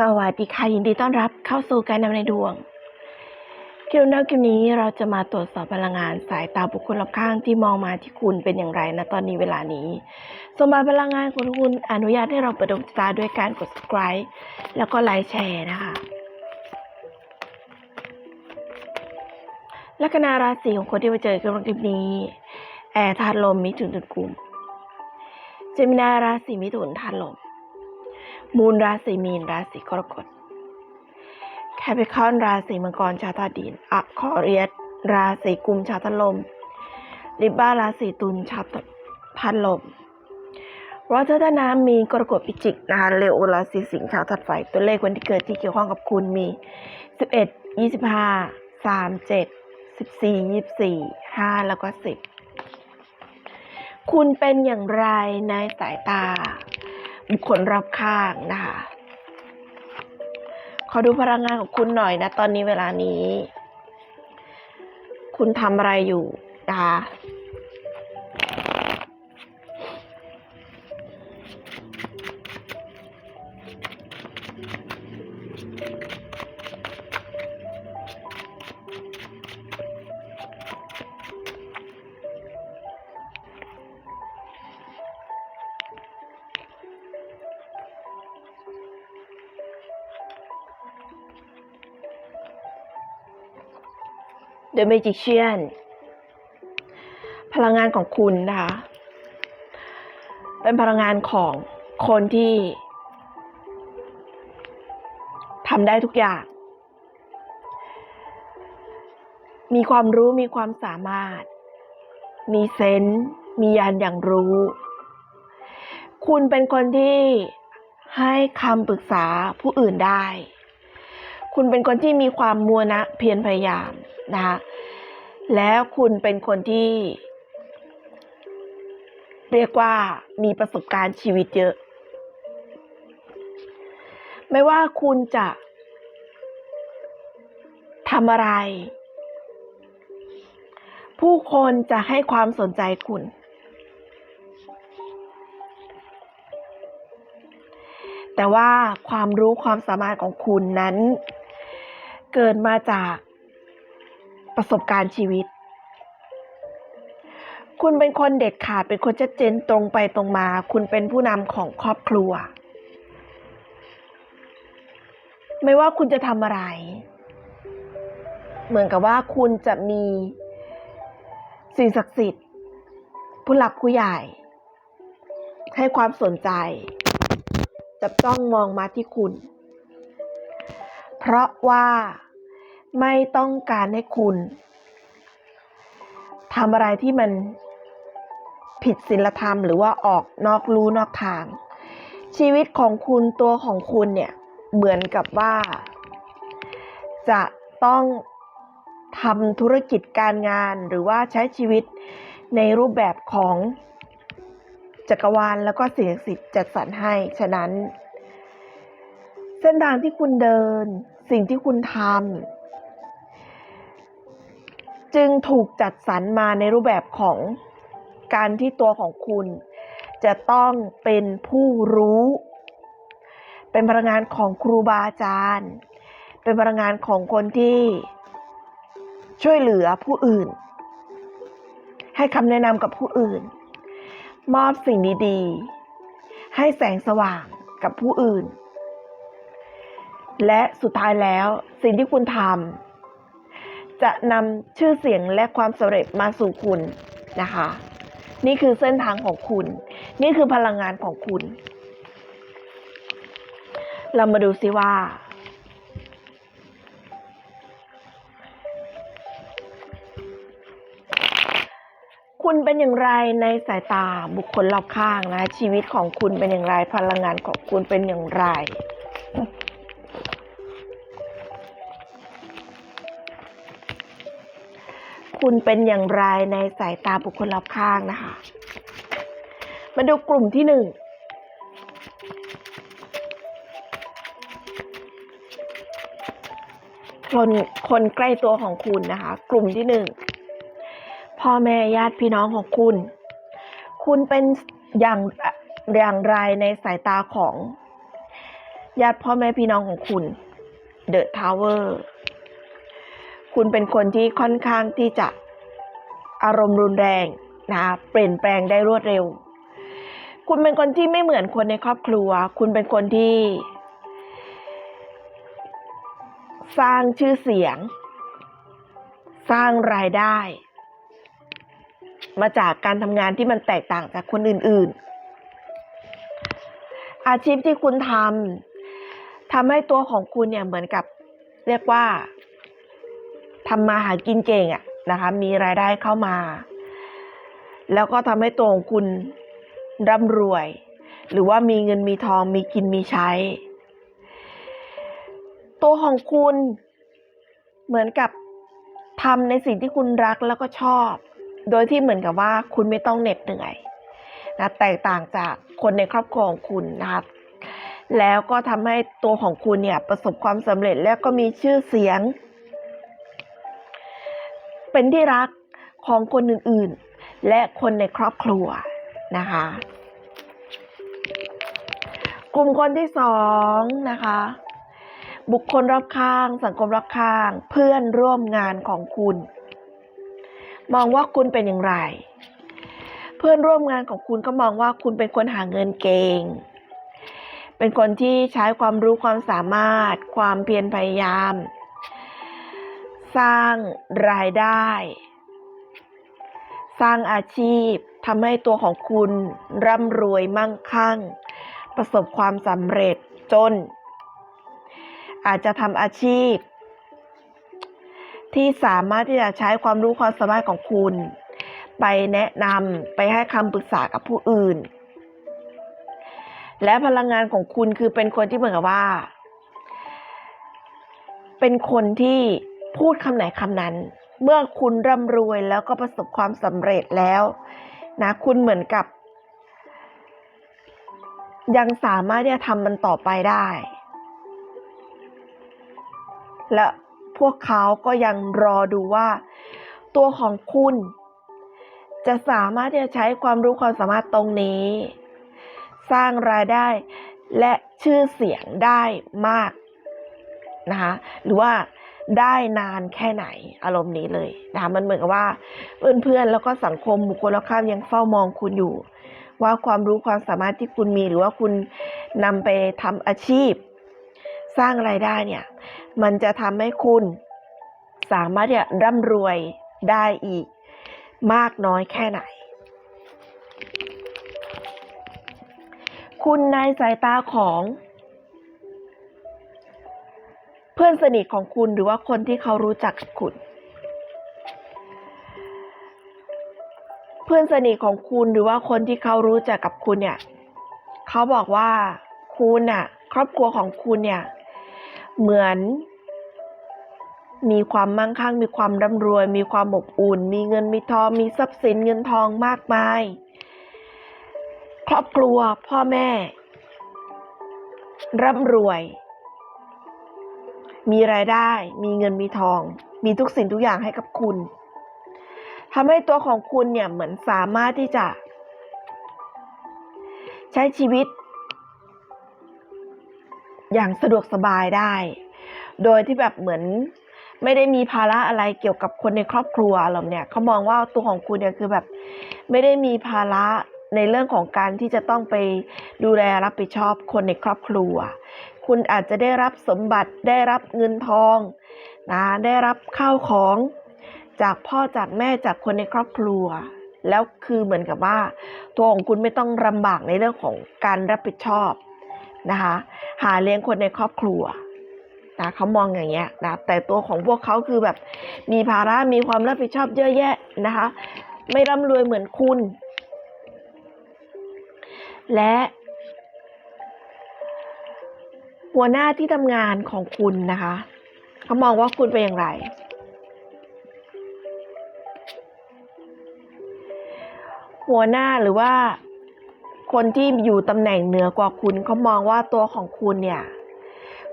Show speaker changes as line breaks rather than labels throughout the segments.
สวัสดีค่ะ ยินดีต้อนรับเข้าสู่การนำในดวงคลิปนี้คลิปนี้เราจะมาตรวจสอบพลังงานสายตาบุคคลรอบข้างที่มองมาที่คุณเป็นอย่างไรนะตอนนี้เวลานี้ สมบัติพลังงานของคุณอนุญาตให้เราเปิดดวงตาด้วยการกด subscribe แล้วก็ไลค์แชร์นะคะลัคนาราศีของคนที่มาเจอกับคลิปนี้ แอร์ธาตุลมมิถุนถึงกุมเจมินาราศีมิถุนธาตุลม มูลราศีมีนราศีกรกฎแคปิคอนราศีมังกรชาวธาดินอะคอเรียสราศีกุมชาวธาตุลมลิบบ้าราศีตุลชาวธาตุลมวอเตอร์ธาน้ำมีกรกฎพิจิกนะคะเลโอราศีสิงห์ชาวธาตุไฟตัวเลขวันที่เกิดที่เกี่ยวข้องกับคุณมี 11 25 37 14 24 5 แล้วก็ 10 คุณเป็นอย่างไรในสายตา บุคคลรอบข้างนะคะ ขอดูพลังงานของคุณหน่อยนะ ตอนนี้เวลานี้ คุณทำอะไรอยู่นะคะ The Magician พลังงานของคุณนะคะ เป็นพลังงานของคนที่ทำได้ทุกอย่าง มีความรู้มีความสามารถ มีเซนส์มียานอย่างรู้ คุณเป็นคนที่ให้คำปรึกษาผู้อื่นได้ คุณเป็นคนที่มีความมัวนะเพียรพยายาม นะคะแล้วคุณเป็นคนที่ เรียกว่ามีประสบการณ์ชีวิตเยอะ ไม่ว่าคุณจะทำอะไร ผู้คนจะให้ความสนใจคุณ แต่ว่าความรู้ความสามารถของคุณนั้น เกิดมาจาก ประสบการณ์ชีวิต คุณเป็นคนเด็ดขาดเป็นคนชัดเจนตรงไปตรงมา คุณเป็นผู้นำของครอบครัว ไม่ว่าคุณจะทำอะไร เหมือนกับว่าคุณจะมีสิ่งศักดิ์สิทธิ์ ผู้หลักผู้ใหญ่ ให้ความสนใจ จับจ้องมองมาที่คุณ เพราะว่า ไม่ต้องการให้คุณทำอะไรที่มันผิดศีลธรรมหรือว่าออกนอกรู้นอกทาง ชีวิตของคุณตัวของคุณเนี่ย เหมือนกับว่า จะต้องทำธุรกิจการงานหรือว่าใช้ชีวิตในรูปแบบของจักรวาลแล้วก็สิ่งศักดิ์สิทธิ์จัดสรรให้ ฉะนั้น เส้นทางที่คุณเดิน สิ่งที่คุณทำ จึงถูกจัดสรรมาในรูปแบบของการที่ตัวของคุณ จะต้องเป็นผู้รู้ เป็นพลังงานของครูบาอาจารย์ เป็นพลังงานของคนที่ช่วยเหลือผู้อื่น ให้คำแนะนำกับผู้อื่น มอบสิ่งดีๆ ให้แสงสว่างกับผู้อื่น และสุดท้ายแล้วสิ่งที่คุณทำ จะนำชื่อเสียงและความสำเร็จมาสู่คุณนะคะ นี่คือเส้นทางของคุณ นี่คือพลังงานของคุณ เรามาดูซิว่าคุณเป็นอย่างไรในสายตาบุคคลรอบข้างนะ ชีวิตของคุณเป็นอย่างไรพลังงานของคุณเป็นอย่างไร คุณเป็นอย่างไรในสายตาบุคคลรอบข้างนะคะ มาดูกลุ่มที่หนึ่งคนคนใกล้ตัวของคุณนะคะ กลุ่มที่หนึ่งพ่อแม่ญาติพี่น้องของคุณ คุณเป็นอย่างอย่างไรในสายตาของ ญาติพ่อแม่พี่น้องของคุณเดอะทาวเวอร์ คุณเป็นคนที่ค่อนข้างที่จะอารมณ์รุนแรงนะเปลี่ยนแปลงได้รวดเร็ว คุณเป็นคนที่ไม่เหมือนคนในครอบครัว คุณเป็นคนที่ สร้างชื่อเสียง สร้างรายได้ มาจากการทำงานที่มันแตกต่างจากคนอื่น ๆ อาชีพที่คุณทำทำให้ตัวของคุณเนี่ยเหมือนกับ เรียกว่า ทำมาหากินเก่งอะนะคะ มีรายได้เข้ามา แล้วก็ทำให้ตัวของคุณร่ำรวย หรือว่ามีเงินมีทองมีกินมีใช้ ตัวของคุณเหมือนกับทำในสิ่งที่คุณรักแล้วก็ชอบ โดยที่เหมือนกับว่าคุณไม่ต้องเหน็ดเหนื่อยนะแตกต่างจากคนในครอบครัวของคุณนะครับแล้วก็ทำให้ตัวของคุณเนี่ยประสบความสำเร็จแล้วก็มีชื่อเสียง เป็นที่รักของคนอื่นๆ และคนในครอบครัวนะคะ กลุ่มคนที่สองนะคะ บุคคลรอบข้าง สังคมรอบข้าง เพื่อนร่วมงานของคุณ มองว่าคุณเป็นอย่างไร เพื่อนร่วมงานของคุณก็มองว่าคุณเป็นคนหาเงินเก่งเป็นคนที่ใช้ความรู้ความสามารถ ความเพียรพยายาม สร้างรายได้ สร้างอาชีพทำให้ตัวของคุณร่ำรวยมั่งคั่ง ประสบความสำเร็จจน อาจจะทำอาชีพ ที่สามารถที่จะใช้ความรู้ความสามารถของคุณ ไปแนะนำไปให้คำปรึกษากับผู้อื่น และพลังงานของคุณคือเป็นคนที่เหมือนกับว่า เป็นคนที่ พูดคำไหนคำนั้น เมื่อคุณร่ำรวยแล้วก็ประสบความสำเร็จแล้วนะคุณเหมือนกับ ยังสามารถที่จะทำมันต่อไปได้ และพวกเขาก็ยังรอดูว่า ตัวของคุณ จะสามารถที่จะใช้ความรู้ความสามารถตรงนี้ สร้างรายได้และชื่อเสียงได้มากนะคะหรือว่า ได้นานแค่ไหนอารมณ์นี้เลยนะคะมันเหมือนกับว่าเพื่อนๆแล้วก็สังคมบุคคลรอบข้างยังเฝ้ามองคุณอยู่ ว่าความรู้ความสามารถที่คุณมีหรือว่าคุณนำไปทำอาชีพ สร้างรายได้เนี่ย มันจะทำให้คุณสามารถที่จะร่ำรวยได้อีกมากน้อยแค่ไหน คุณในสายตาของ เพื่อนสนิทของคุณหรือว่าคนที่เขารู้จักคุณ เพื่อนสนิทของคุณหรือว่าคนที่เขารู้จักกับคุณเนี่ยเขาบอกว่าคุณน่ะ ครอบครัวของคุณเนี่ย เหมือน มีความมั่งคั่ง มีความร่ำรวย มีความอบอุ่น มีเงินมีทองมีทรัพย์สินเงินทองมากมาย ครอบครัวพ่อแม่ร่ำรวย มีรายได้ มีเงินมีทอง มีทุกสิ่งทุกอย่างให้กับคุณทำให้ตัวของคุณเนี่ยเหมือนสามารถที่จะ ใช้ชีวิต อย่างสะดวกสบายได้ โดยที่แบบเหมือนไม่ได้มีภาระอะไรเกี่ยวกับคนในครอบครัวเราเนี่ยเขามองว่าตัวของคุณเนี่ยคือแบบ ไม่ได้มีภาระในเรื่องของการที่จะต้องไปดูแลรับผิดชอบคนในครอบครัว คุณอาจจะได้รับสมบัติได้รับเงินทองนะได้รับข้าวของจากพ่อจากแม่จากคนในครอบครัว แล้วคือเหมือนกับว่า ตัวของคุณไม่ต้องลำบากในเรื่องของการรับผิดชอบนะคะหาเลี้ยงคนในครอบครัวนะเขามองอย่างเงี้ยนะแต่ตัวของพวกเขาคือแบบมีภาระมีความรับผิดชอบเยอะแยะนะคะ ไม่ร่ำรวยเหมือนคุณ และ หัวหน้าที่ทำงานของคุณนะคะ เขามองว่าคุณเป็นอย่างไร หัวหน้าหรือว่า คนที่อยู่ตำแหน่งเหนือกว่าคุณเขามองว่าตัวของคุณเนี่ย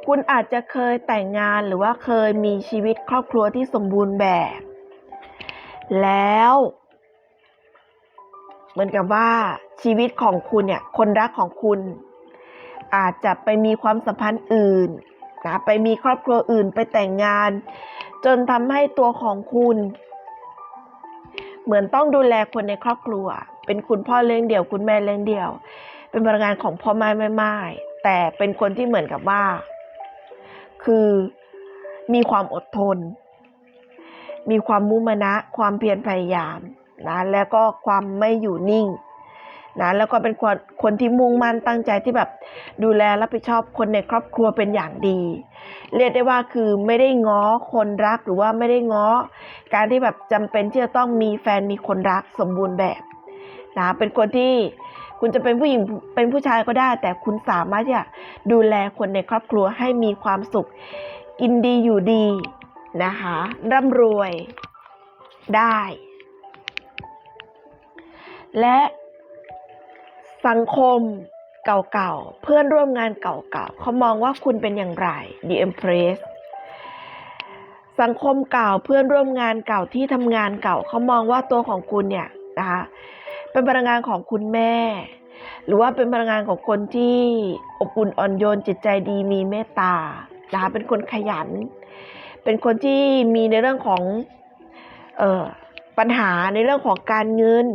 คุณอาจจะเคยแต่งงานหรือว่าเคยมีชีวิตครอบครัวที่สมบูรณ์แบบ แล้ว เหมือนกับว่าชีวิตของคุณเนี่ย คนรักของคุณ อาจจะไปมีความสัมพันธ์อื่นนะไปมีครอบครัวอื่นไปแต่งงาน จนทำให้ตัวของคุณ เหมือนต้องดูแลคนในครอบครัว เป็นคุณพ่อเลี้ยงเดี่ยว คุณแม่เลี้ยงเดี่ยว เป็นพลังงานของพ่อแม่แม่ไม้แต่เป็นคนที่เหมือนกับว่า คือมีความอดทน มีความมุมานะ ความเพียรพยายามนะแล้วก็ความไม่อยู่นิ่ง นะแล้วก็เป็นคนคนที่มุ่งมั่นตั้งใจที่แบบดูแลรับผิดชอบคนในครอบครัวเป็นอย่างดี เรียกได้ว่าคือไม่ได้ง้อคนรักหรือว่าไม่ได้ง้อ การที่แบบจำเป็นที่จะต้องมีแฟนมีคนรักสมบูรณ์แบบนะเป็นคนที่คุณจะเป็นผู้หญิงเป็นผู้ชายก็ได้ แต่คุณสามารถที่จะดูแลคนในครอบครัวให้มีความสุขกินดีอยู่ดีนะคะร่ำรวยได้ และ สังคมเก่าๆ เพื่อนร่วมงานเก่าๆ เขามองว่าคุณเป็นอย่างไร The Empress สังคมเก่าเพื่อนร่วมงานเก่าที่ทำงานเก่า เขามองว่าตัวของคุณเนี่ยนะคะเป็นพลังงานของคุณแม่ หรือว่าเป็นพลังงานของคนที่อบอุ่นอ่อนโยนจิตใจดีมีเมตตานะคะเป็นคนขยัน เป็นคนที่มีในเรื่องของเออปัญหาในเรื่องของการเงิน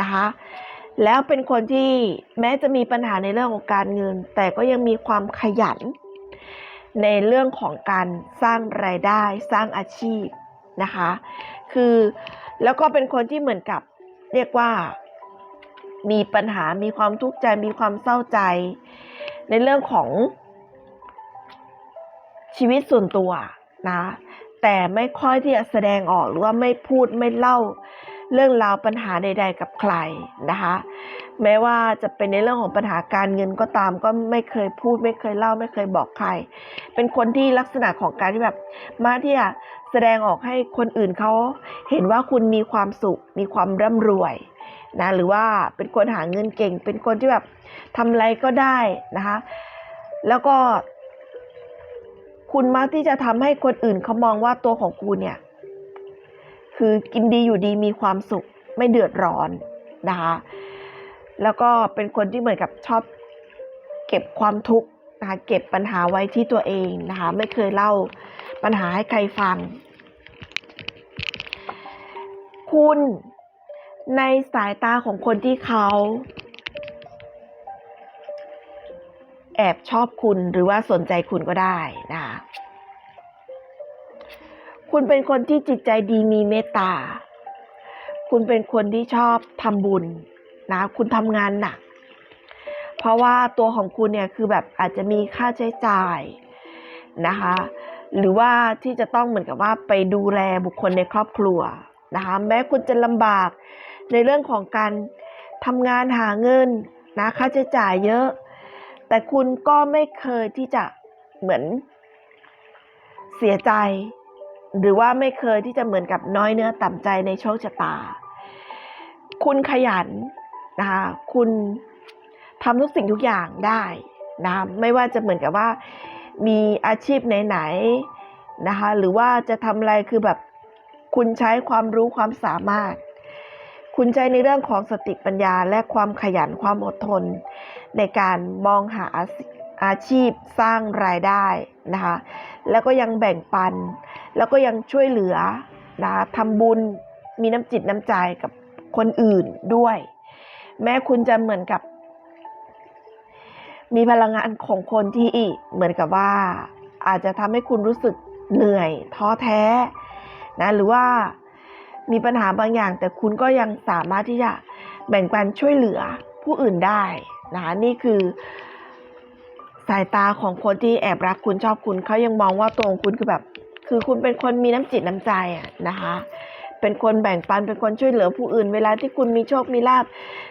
นะคะ แล้วเป็นคนที่แม้จะมีปัญหาในเรื่องของการเงิน แต่ก็ยังมีความขยัน ในเรื่องของการสร้างรายได้สร้างอาชีพนะคะ คือแล้วก็เป็นคนที่เหมือนกับเรียกว่ามีปัญหา มีความทุกข์ใจ มีความเศร้าใจ ในเรื่องของชีวิตส่วนตัวนะ แต่ไม่ค่อยที่จะแสดงออกหรือว่าไม่พูดไม่เล่า เรื่องราวปัญหาใด ๆ กับใครนะคะ แม้ว่าจะเป็นในเรื่องของปัญหาการเงินก็ตาม ก็ไม่เคยพูด ไม่เคยเล่า ไม่เคยบอกใคร เป็นคนที่ลักษณะของการที่แบบมาที่จะแสดงออกให้คนอื่นเขาเห็นว่าคุณมีความสุข มีความร่ำรวยนะหรือว่าเป็นคนหาเงินเก่ง เป็นคนที่แบบทำอะไรก็ได้นะคะ แล้วก็ คุณมักที่จะทำให้คนอื่นเขามองว่าตัวของคุณเนี่ย คือกินดีอยู่ดีมีความสุขไม่เดือดร้อนนะคะ แล้วก็เป็นคนที่เหมือนกับชอบเก็บความทุกข์นะคะเก็บปัญหาไว้ที่ตัวเองนะคะ ไม่เคยเล่าปัญหาให้ใครฟัง คุณในสายตาของคนที่เขาแอบชอบคุณหรือว่าสนใจคุณก็ได้นะคะ คุณเป็นคนที่จิตใจดีมีเมตตา คุณเป็นคนที่ชอบทำบุญนะ คุณทำงานหนัก เพราะว่าตัวของคุณเนี่ยคือแบบอาจจะมีค่าใช้จ่ายนะคะ หรือว่าที่จะต้องเหมือนกับว่าไปดูแลบุคคลในครอบครัวนะคะ แม้คุณจะลำบากในเรื่องของการทำงานหาเงินนะค่าใช้จ่ายเยอะ แต่คุณก็ไม่เคยที่จะเหมือนเสียใจ หรือว่าไม่เคยที่จะเหมือนกับน้อยเนื้อต่ำใจในโชคชะตา คุณขยันนะคะคุณทำทุกสิ่งทุกอย่างได้นะไม่ว่าจะเหมือนกับว่ามีอาชีพไหนๆนะคะหรือว่าจะทำอะไรคือแบบคุณใช้ความรู้ความสามารถ คุณใช้ในเรื่องของสติปัญญาและความขยันความอดทน ในการมองหา อาชีพสร้างรายได้นะคะ แล้วก็ยังแบ่งปัน แล้วก็ยังช่วยเหลือนะคะทำบุญมีน้ำจิตน้ำใจกับคนอื่นด้วย แม้คุณจะเหมือนกับ มีพลังงานของคนที่เหมือนกับว่า อาจจะทำให้คุณรู้สึกเหนื่อยท้อแท้นะหรือว่ามีปัญหาบางอย่าง แต่คุณก็ยังสามารถที่จะแบ่งปันช่วยเหลือผู้อื่นได้นะคะนี่คือ สายตาของคนที่แอบรักคุณชอบคุณเขายังมองว่าตัวของคุณคือแบบ คือคุณเป็นคนมีน้ำจิตน้ำใจอะนะคะ เป็นคนแบ่งปันเป็นคนช่วยเหลือผู้อื่น เวลาที่คุณมีโชคมีลาภ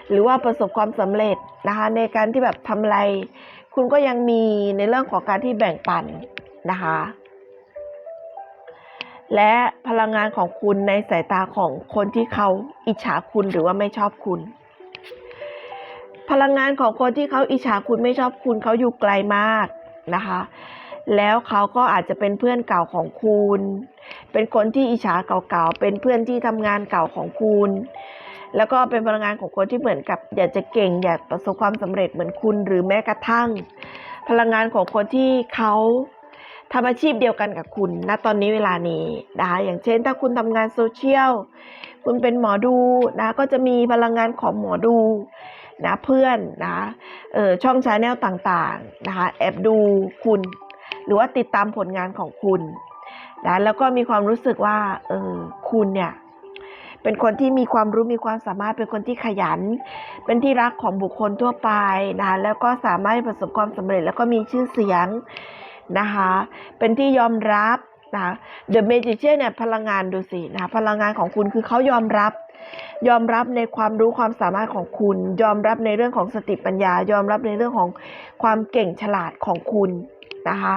หรือว่าประสบความสำเร็จนะคะ ในการที่แบบทำอะไร คุณก็ยังมีในเรื่องของการที่แบ่งปันนะคะ และพลังงานของคุณในสายตาของคนที่เขาอิจฉาคุณหรือว่าไม่ชอบคุณ พลังงานของคนที่เขาอิจฉาคุณไม่ชอบคุณเขาอยู่ไกลมากนะคะ แล้วเขาก็อาจจะเป็นเพื่อนเก่าของคุณ เป็นคนที่อิจฉาเก่าๆ เป็นเพื่อนที่ทำงานเก่าของคุณ แล้วก็เป็นพลังงานของคนที่เหมือนกับ อยากจะเก่งอยากประสบความสำเร็จเหมือนคุณ หรือแม้กระทั่ง พลังงานของคนที่เขาทำอาชีพเดียวกันกับคุณณตอนนี้เวลานี้นะคะอย่างเช่น ถ้าคุณทำงานโซเชียล คุณเป็นหมอดูนะก็จะมีพลังงานของหมอดู นะเพื่อนนะเออช่องชาแนลต่างๆนะคะแอบดูคุณ หรือว่าติดตามผลงานของคุณนะแล้วก็มีความรู้สึกว่าเออคุณเนี่ยเป็นคนที่มีความรู้มีความสามารถเป็นคนที่ขยัน เป็นที่รักของบุคคลทั่วไปนะคะแล้วก็สามารถประสบความสำเร็จแล้วก็มีชื่อเสียงนะคะเป็นที่ยอมรับ นะ The Magician เนี่ยพลังงานดูสินะคะพลังงานของคุณคือเขายอมรับ ยอมรับในความรู้ความสามารถของคุณ ยอมรับในเรื่องของสติปัญญา ยอมรับในเรื่องของความเก่งฉลาดของคุณนะคะ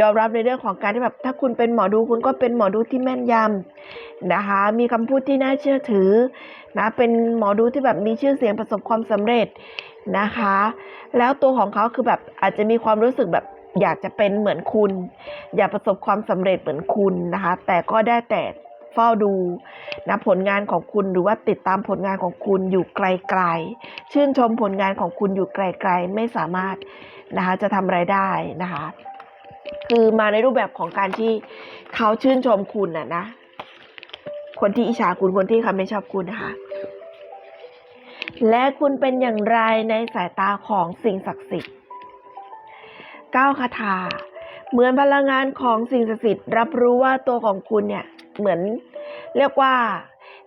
ยอมรับในเรื่องของการที่แบบถ้าคุณเป็นหมอดูคุณก็เป็นหมอดูที่แม่นยำนะคะมีคำพูดที่น่าเชื่อถือนะเป็นหมอดูที่แบบมีชื่อเสียงประสบความสำเร็จนะคะ แล้วตัวของเขาคือแบบอาจจะมีความรู้สึกแบบ อยากจะเป็นเหมือนคุณ อยากประสบความสำเร็จเหมือนคุณนะคะ แต่ก็ได้แต่เฝ้าดูนะผลงานของคุณหรือว่าติดตามผลงานของคุณอยู่ไกลๆ ชื่นชมผลงานของคุณอยู่ไกลๆ ไม่สามารถนะคะจะทำอะไรได้นะคะ คือมาในรูปแบบของการที่เขาชื่นชมคุณน่ะนะ คนที่อิจฉาคุณคนที่เขาไม่ชอบคุณนะคะ และคุณเป็นอย่างไรในสายตาของสิ่งศักดิ์สิทธิ์ ก้าคาถา เหมือนพลังงานของสิ่งศักดิ์สิทธิ์รับรู้ว่าตัวของคุณเนี่ยเหมือนเรียกว่า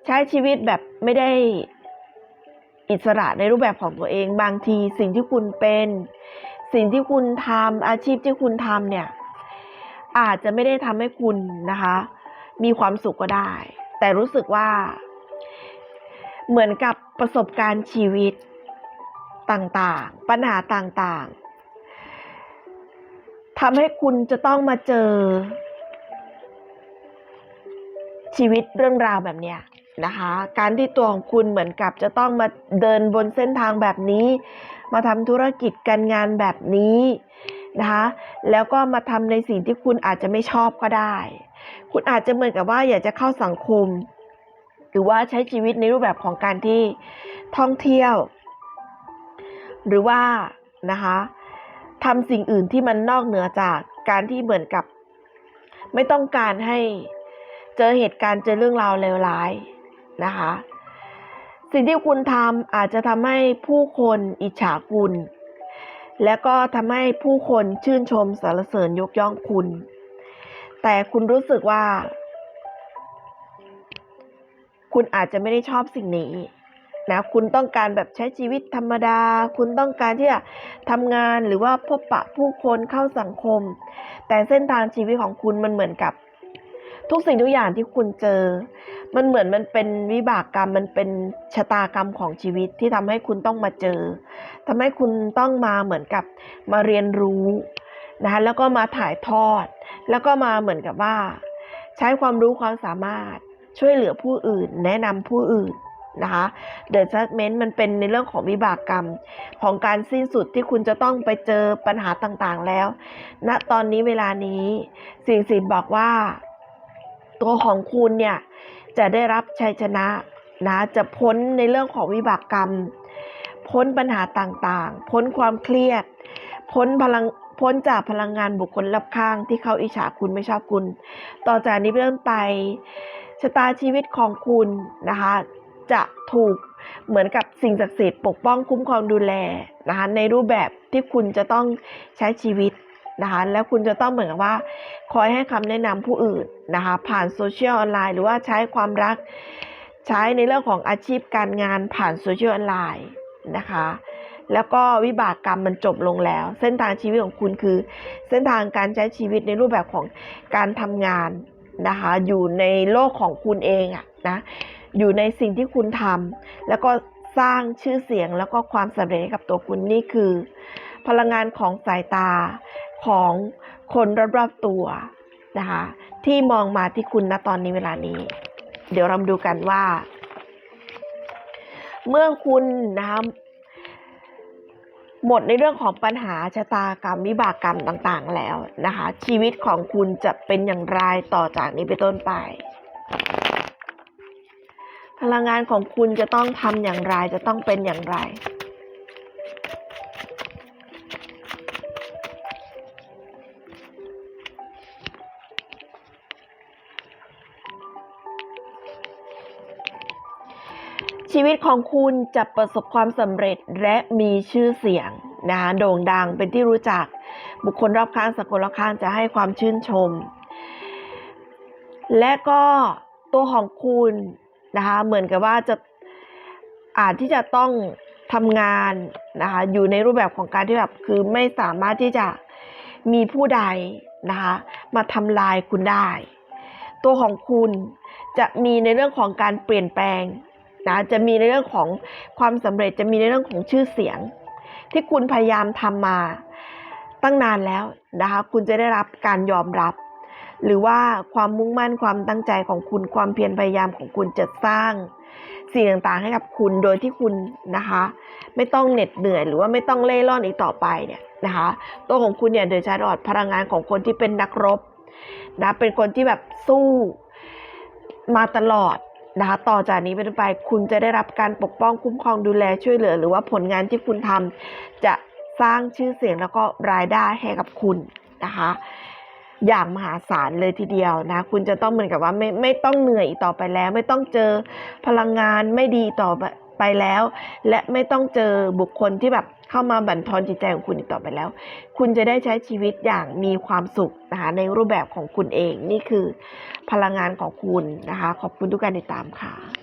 ใช้ชีวิตแบบไม่ได้อิสระในรูปแบบของตัวเองบางทีสิ่งที่คุณเป็น สิ่งที่คุณทำอาชีพที่คุณทำเนี่ย อาจจะไม่ได้ทำให้คุณนะคะ มีความสุขก็ได้ แต่รู้สึกว่า เหมือนกับประสบการณ์ชีวิตต่างๆ ปัญหาต่างๆ ทำให้คุณจะต้องมาเจอ ชีวิตเรื่องราวแบบเนี้ยนะคะ การที่ตัวของคุณเหมือนกับจะต้องมาเดินบนเส้นทางแบบนี้ มาทำธุรกิจการงานแบบนี้นะคะ แล้วก็มาทำในสิ่งที่คุณอาจจะไม่ชอบก็ได้ คุณอาจจะเหมือนกับว่าอยากจะเข้าสังคม หรือว่าใช้ชีวิตในรูปแบบของการที่ท่องเที่ยว หรือว่านะคะ ทำสิ่งอื่นที่มันนอกเหนือจากการที่เหมือนกับ ไม่ต้องการให้เจอเหตุการณ์เจอเรื่องราวเลวร้ายนะคะ สิ่งที่คุณทำอาจจะทำให้ผู้คนอิจฉาคุณ และก็ทำให้ผู้คนชื่นชมสรรเสริญยกย่องคุณ แต่คุณรู้สึกว่า คุณอาจจะไม่ได้ชอบสิ่งนี้ นะคุณต้องการแบบใช้ชีวิตธรรมดา คุณต้องการที่จะทำงานหรือว่าพบปะผู้คนเข้าสังคม แต่เส้นทางชีวิตของคุณมันเหมือนกับ ทุกสิ่งทุกอย่างที่คุณเจอ มันเหมือนมันเป็นวิบากกรรมมันเป็นชะตากรรมของชีวิตที่ทำให้คุณต้องมาเจอทำให้คุณต้องมาเหมือนกับมาเรียนรู้นะคะแล้วก็มาถ่ายทอด แล้วก็มาเหมือนกับว่า ใช้ความรู้ความสามารถช่วยเหลือผู้อื่น แนะนำผู้อื่น นะคะ The Judgment มันเป็นในเรื่องของวิบากกรรม ของการสิ้นสุดที่คุณจะต้องไปเจอปัญหาต่างๆแล้วณตอนนี้เวลานี้สิ่งสิทธิ์บอกว่า ตัวของคุณเนี่ย จะได้รับชัยชนะนะจะพ้นในเรื่องของวิบากกรรม พ้นปัญหาต่างๆ พ้นความเครียด พ้นพลังพ้นจากพลังงานบุคคลรอบข้างที่เขาอิจฉาคุณไม่ชอบคุณ ต่อจากนี้เป็นต้นไปชะตาชีวิตของคุณนะคะ จะถูกเหมือนกับสิ่งศักดิ์สิทธิ์ปกป้องคุ้มครองดูแลนะคะในรูปแบบที่คุณจะต้องใช้ชีวิตนะคะแล้วคุณจะต้องเหมือนกับว่าคอยให้คำแนะนำผู้อื่นนะคะผ่านโซเชียลออนไลน์หรือว่าใช้ความรักใช้ในเรื่องของอาชีพการงานผ่านโซเชียลออนไลน์นะคะแล้วก็วิบากกรรมมันจบลงแล้ว เส้นทางชีวิตของคุณคือ เส้นทางการใช้ชีวิตในรูปแบบของการทำงานนะคะอยู่ในโลกของคุณเองอะนะ อยู่ในสิ่งที่คุณทำแล้วก็สร้างชื่อเสียงแล้วก็ความสำเร็จให้กับตัวคุณนี่คือ พลังงานของสายตาของคนรอบๆตัวนะคะที่มองมาที่คุณณตอนนี้เวลานี้ เดี๋ยวเราดูกันว่า เมื่อคุณนะคะหมดในเรื่องของปัญหาชะตากรรมวิบากกรรมต่างๆแล้วนะคะ ชีวิตของคุณจะเป็นอย่างไรต่อจากนี้ไปต้นไป พลังงานของคุณจะต้องทำอย่างไรจะต้องเป็นอย่างไร ชีวิตของคุณจะประสบความสำเร็จและมีชื่อเสียงนะคะโด่งดังเป็นที่รู้จัก บุคคลรอบข้างสังคมรอบข้างจะให้ความชื่นชม และก็ตัวของคุณ นะคะ เหมือนกับว่าจะอาจที่จะต้องทำงานนะคะ อยู่ในรูปแบบของการที่แบบคือไม่สามารถที่จะมีผู้ใดนะคะ มาทำลายคุณได้ ตัวของคุณจะมีในเรื่องของการเปลี่ยนแปลงนะจะมีในเรื่องของความสำเร็จจะมีในเรื่องของชื่อเสียง ที่คุณพยายามทำมาตั้งนานแล้วนะคะ คุณจะได้รับการยอมรับ หรือว่าความมุ่งมั่นความตั้งใจของคุณความเพียรพยายามของคุณจะสร้างสิ่งต่างๆให้กับคุณโดยที่คุณนะคะ ไม่ต้องเหน็ดเหนื่อย หรือว่าไม่ต้องเล่ร่อนอีกต่อไปเนี่ยนะคะ ตัวของคุณเนี่ยเดชาดอดพลังงานของคนที่เป็นนักรบนะเป็นคนที่แบบสู้มาตลอดนะคะต่อจากนี้เป็นต้นไปคุณจะได้รับการปกป้องคุ้มครองดูแลช่วยเหลือ หรือว่าผลงานที่คุณทำจะสร้างชื่อเสียงแล้วก็รายได้ให้กับคุณนะคะ อย่างมหาศาลเลยทีเดียวนะ คุณจะต้องเหมือนกับว่าไม่ไม่ต้องเหนื่อยอีกต่อไปแล้ว ไม่ต้องเจอพลังงานไม่ดีต่อไปแล้ว และไม่ต้องเจอบุคคลที่แบบเข้ามาบั่นทอนจิตใจของคุณอีกต่อไปแล้ว คุณจะได้ใช้ชีวิตอย่างมีความสุขนะคะในรูปแบบของคุณเองนี่คือพลังงานของคุณนะคะ ขอบคุณทุกการติดตามค่ะ